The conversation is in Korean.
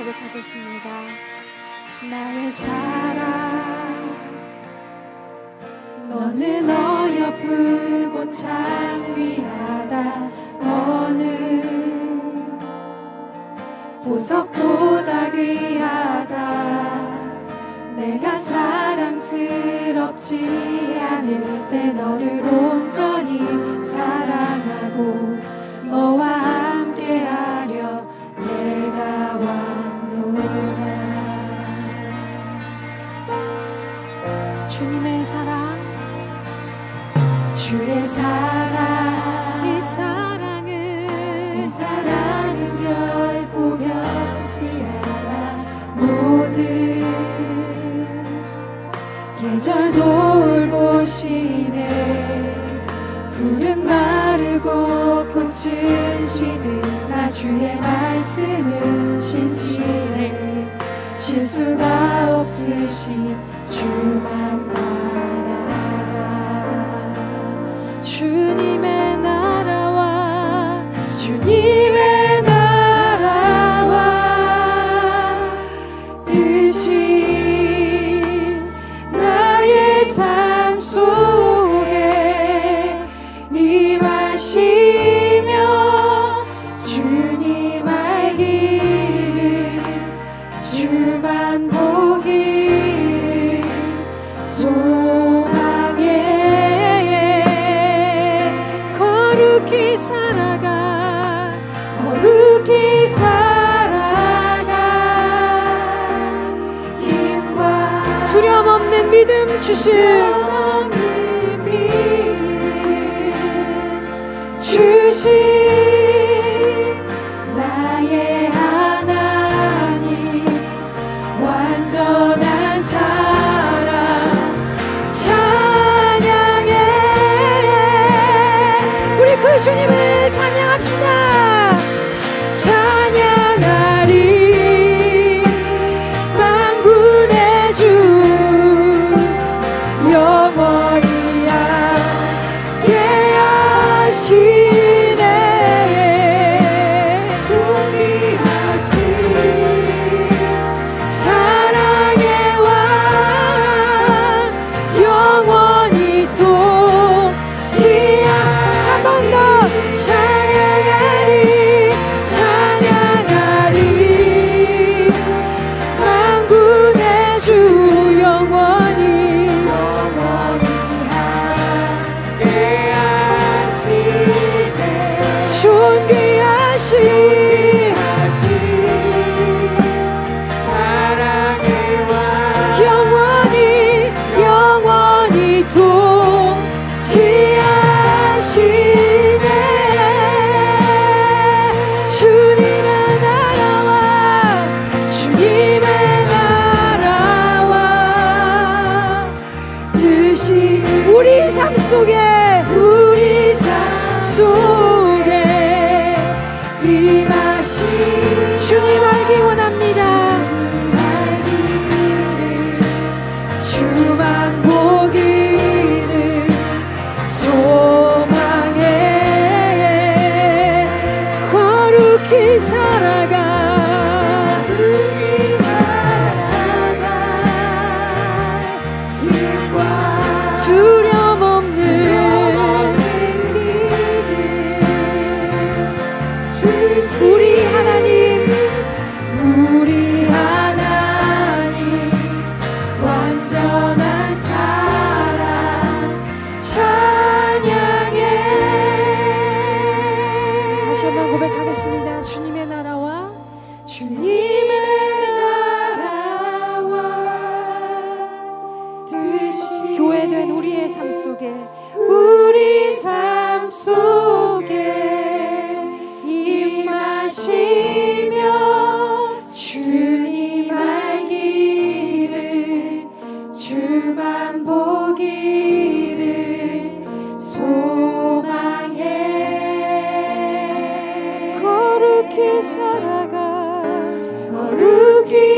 고백하겠습니다. 나의 사랑 너는 어여쁘고 참 귀하다 어느 보석보다 귀하다 내가 사랑스럽지 않을 때 너를 온전히 사랑하고 너와 사랑 이 사랑은 이 사랑은 결코 변치 않아. 모든 계절 돌고 시네 푸른 마르고 꽃은 시든 나 주의 말씀은 신실해. 실수가 없으신 주만 거룩히 살아가? 거룩히 살아가? 힘과 두려움 없는 믿음 주실 주신 주님을 찬양합시다. 찬양 뜻이 우리 삶 속에 우리 삶 속에 임하시 주님 알기 원합니다. 주만 보기를 소망해 거룩히 살 다시 한번 고백하겠습니다. 주님의 나라와 주님의 나라와 뜻이 교회된 우리의 삶 속에 우리 삶 속에 거룩히 살아가 거룩히